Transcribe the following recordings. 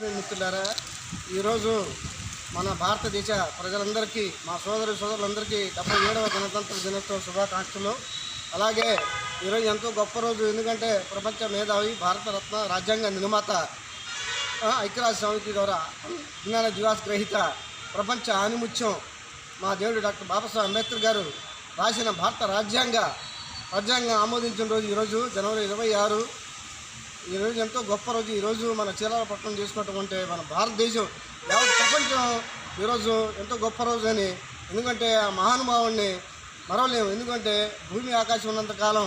మిత్రులారా ఈరోజు మన భారతదేశ ప్రజలందరికీ మా సోదరు సోదరులందరికీ డెబ్బై ఏడవ గణతంత్ర దినోత్సవ శుభాకాంక్షలు. అలాగే ఈరోజు ఎంతో గొప్ప రోజు ఎందుకంటే ప్రపంచ మేధావి భారతరత్న రాజ్యాంగ నిర్మాత ఐక్యరాజ్య సమితి ద్వారా విజ్ఞాన దివాస్ గ్రహీత ప్రపంచ ఆనిముత్యం మా దేవుడు డాక్టర్ బాబాసాహెబ్ అంబేద్కర్ గారు రాసిన భారత రాజ్యాంగ రాజ్యాంగం ఆమోదించిన రోజు ఈరోజు జనవరి ఇరవై ఆరు. ఈరోజు ఎంతో గొప్ప రోజు. ఈరోజు మన చీరాల పట్టణం చేసుకున్నటువంటి మన భారతదేశం ప్రపంచం ఈరోజు ఎంతో గొప్ప రోజు అని. ఎందుకంటే ఆ మహానుభావుడిని మరవలేము. ఎందుకంటే భూమి ఆకాశం ఉన్నంత కాలం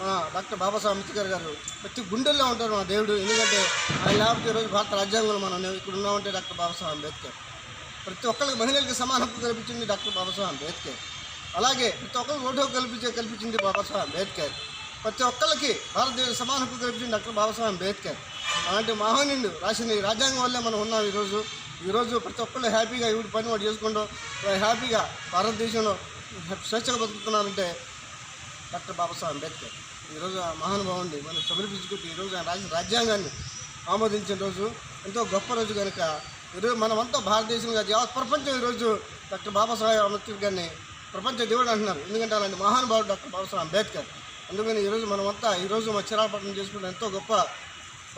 మన డాక్టర్ బాబాసాహెబ్ అంబేద్కర్ గారు ప్రతి గుండెల్లో ఉంటారు మన దేవుడు. ఎందుకంటే ఆయన లేకపోతే ఈరోజు భారత రాజ్యాంగంలో మనం ఇక్కడ ఉన్నామంటే డాక్టర్ బాబాసాహెబ్ అంబేద్కర్. ప్రతి ఒక్కరికి మహిళలకు సమాన హక్కు కల్పించింది డాక్టర్ బాబాసాహెబ్ అంబేద్కర్. అలాగే ప్రతి ఒక్కరికి ఓటు కల్పించే కల్పించింది బాబాసాహెబ్ అంబేద్కర్. ప్రతి ఒక్కరికి భారతదేశ సమాన హక్కు కల్పించింది డాక్టర్ బాబాసాహెబ్ అంబేద్కర్. అలాంటి మహోనిండు రాసిన ఈ రాజ్యాంగం వల్లే మనం ఉన్నాం ఈరోజు. ఈరోజు ప్రతి ఒక్కళ్ళు హ్యాపీగా ఇవి పని వాడు చేసుకుంటూ హ్యాపీగా భారతదేశంలో స్వేచ్ఛగా బతుకుతున్నారంటే డాక్టర్ బాబాసాహెబ్ అంబేద్కర్. ఈరోజు ఆ మహానుభావుని మనం సమర్పించుకుంటూ ఈరోజు ఆయన రాసిన రాజ్యాంగాన్ని ఆమోదించిన రోజు ఎంతో గొప్ప రోజు కనుక ఈరోజు మనమంతా భారతదేశం కాదు యావత్ ప్రపంచం ఈరోజు డాక్టర్ బాబాసాహెబ్ అంబేద్కర్ గారిని ప్రపంచ దేవుడు అంటున్నారు. ఎందుకంటే అలాంటి మహానుభావుడు డాక్టర్ బాబాసాహెబ్ అంబేద్కర్. అందుకని ఈరోజు మనమంతా ఈరోజు మా చిరాపట్నం చేసుకుంటే ఎంతో గొప్ప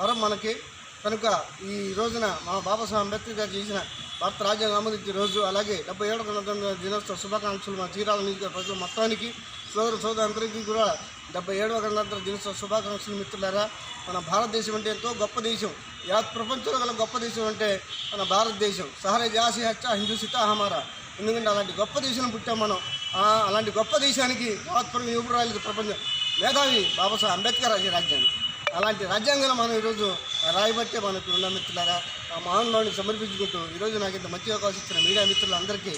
వరం మనకి. కనుక ఈ రోజున మా బాబాసాహెబ్ అంబేద్కర్ గారు చేసిన భారత రాజ్యాంగ ఆమోదించే రోజు అలాగే డెబ్బై ఏడు గణతంత్ర దినోత్సవ శుభాకాంక్షలు మా చీరాల నియోజకవర్గ మొత్తానికి సోదర సోదరులందరికీ కూడా డెబ్బై ఏడవ గణతంత్ర దినోత్సవ శుభాకాంక్షలు మిత్రులారా. మన భారతదేశం అంటే ఎంతో గొప్ప దేశం. యావత్ ప్రపంచంలో గల గొప్ప దేశం అంటే మన భారతదేశం. సహరే జాసి హచ్చ హిందూ సీతాహమారా ఎందుకంటే అలాంటి గొప్ప దేశం పుట్టాం మనం. అలాంటి గొప్ప దేశానికి యావత్ ప్ర- ప్రపంచం. మేధావి బాబాసాహెబ్ అంబేద్కర్ రాజే రాజ్యాంగం అలాంటి రాజ్యాంగంలో మనం ఈరోజు రాయబట్టే మనకు ఉన్న మిత్రులారా ఆ మహానుభావుని సమర్పించుకుంటూ ఈరోజు నాకు ఇంత మంచి అవకాశం ఇచ్చిన మీడియా మిత్రులందరికీ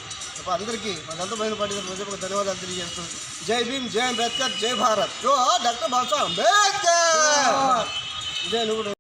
అందరికీ మా దంతమైన పార్టీ ప్రజలకు ధన్యవాదాలు తెలియజేస్తూ జై భీమ్ జై అంబేద్కర్ జై భారత్. జో డాక్టర్ బాబాసాహెబ్ అంబేద్కర్! జై నువ్వు